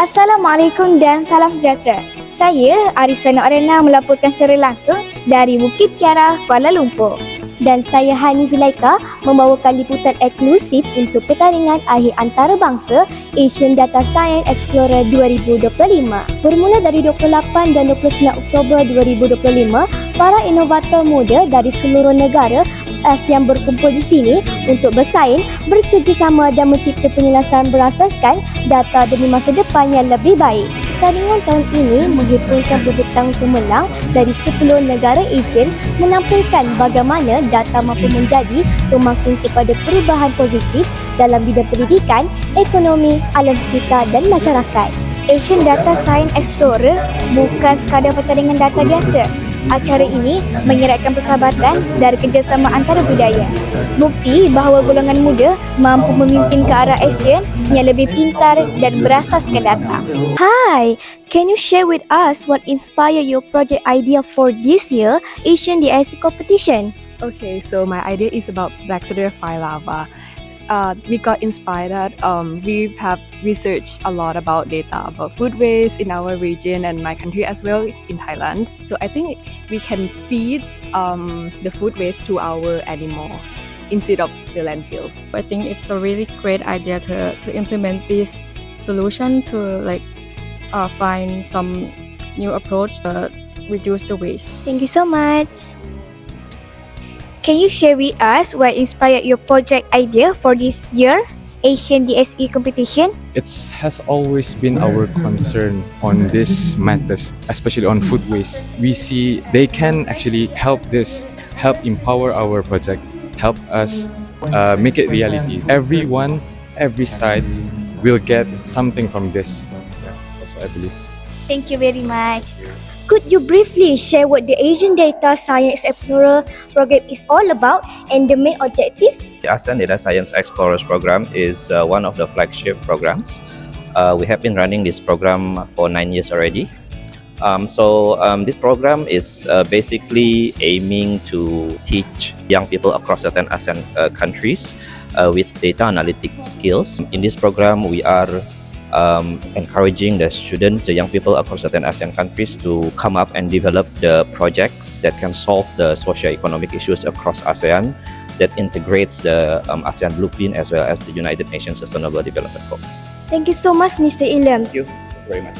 Assalamualaikum dan salam sejahtera. Saya Arisana Arena melaporkan secara langsung dari Bukit Kiara, Kuala Lumpur. Dan saya Hani Zulaika membawakan liputan eksklusif untuk pertandingan akhir antarabangsa Asian Data Science Explorer 2025. Bermula dari 28 dan 29 Oktober 2025, para inovator muda dari seluruh negara ASEAN berkumpul di sini untuk bersaing, bekerjasama dan mencipta penyelesaian berasaskan data demi masa depan yang lebih baik. Pertandingan tahun ini menghimpunkan bebutang pemenang dari 10 negara Asian menampilkan bagaimana data mampu menjadi pemakin kepada perubahan positif dalam bidang pendidikan, ekonomi, alam sekitar dan masyarakat. Asian Data Science Explorer bukan sekadar pertandingan data biasa. Acara ini mengeratkan persahabatan dari kerjasama antara budaya. Bukti bahawa golongan muda mampu memimpin ke arah ASEAN yang lebih pintar dan berasaskan data. Hi, can you share with us what inspired your project idea for this year Asian DIC competition? Okay, so my idea is about Black Soda Fire Lava. Uh, we got inspired. Um, we have researched a lot about data about food waste in our region and my country as well in Thailand. So I think we can feed um, the food waste to our animal instead of the landfills. I think it's a really great idea to, to implement this solution to like uh, find some new approach to reduce the waste. Thank you so much. Can you share with us what inspired your project idea for this year Asian DSE competition? It has always been our concern on these matters, especially on food waste. We see they can actually help this, help empower our project, help us uh, make it reality. Everyone, every sides will get something from this. Yeah, that's what I believe. Thank you very much. Could you briefly share what the Asian Data Science Explorer program is all about and the main objective? The ASEAN Data Science Explorers program is uh, one of the flagship programs. Uh, we have been running this program for nine years already. Um, so um, this program is uh, basically aiming to teach young people across certain ASEAN uh, countries uh, with data analytics skills. In this program, we are um, encouraging the students, the young people across certain ASEAN countries to come up and develop the projects that can solve the socio-economic issues across ASEAN that integrates the um, ASEAN Blueprint as well as the United Nations Sustainable Development Goals. Thank you so much Mr. Ilham. Thank you very much.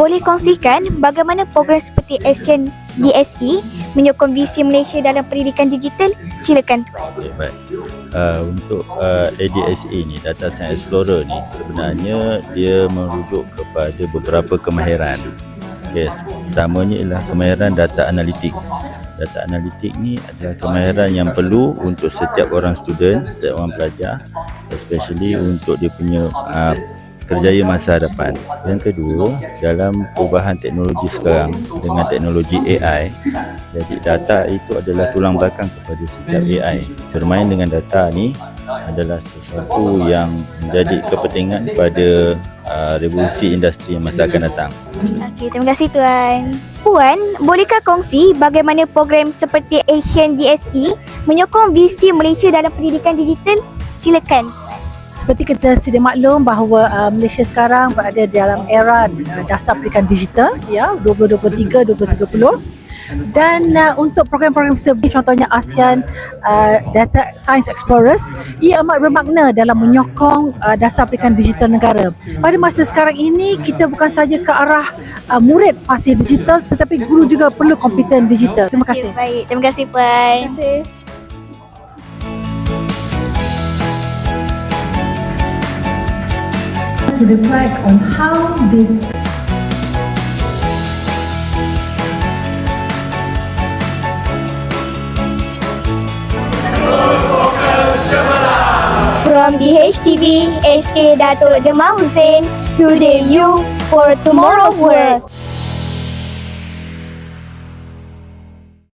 Boleh kongsikan bagaimmana program seperti Asian DSE menyokong visi Malaysia dalam pendidikan digital? Silakan Tuan. Okay, baik. Uh, untuk uh, ADSA ni, Data Science Explorer ni sebenarnya dia merujuk kepada beberapa kemahiran. Okay, pertamanya ialah kemahiran data analitik. Data analitik ni adalah kemahiran yang perlu untuk setiap orang student, setiap orang pelajar, especially untuk dia punya uh, kerjaya masa hadapan. Yang kedua, dalam perubahan teknologi sekarang dengan teknologi AI, jadi data itu adalah tulang belakang kepada setiap AI. Bermain dengan data ni adalah sesuatu yang menjadi kepentingan pada uh, revolusi industri yang masa akan datang. Okey, terima kasih Tuan. Puan, bolehkah kongsi bagaimana program seperti Asian DSE menyokong visi Malaysia dalam pendidikan digital? Silakan. Seperti kita sedia maklum bahawa uh, Malaysia sekarang berada dalam era uh, dasar pendidikan digital ya 2023 2030 dan uh, untuk program-program seperti contohnya ASEAN uh, Data Science Explorers ia amat bermakna dalam menyokong uh, dasar pendidikan digital negara. Pada masa sekarang ini kita bukan saja ke arah uh, murid fasih digital tetapi guru juga perlu kompeten digital. Terima kasih. Okay, baik, terima kasih Puan. Terima kasih. to reflect on how this From the HTV, SK Dato Dema Hussein, today you for tomorrow's world.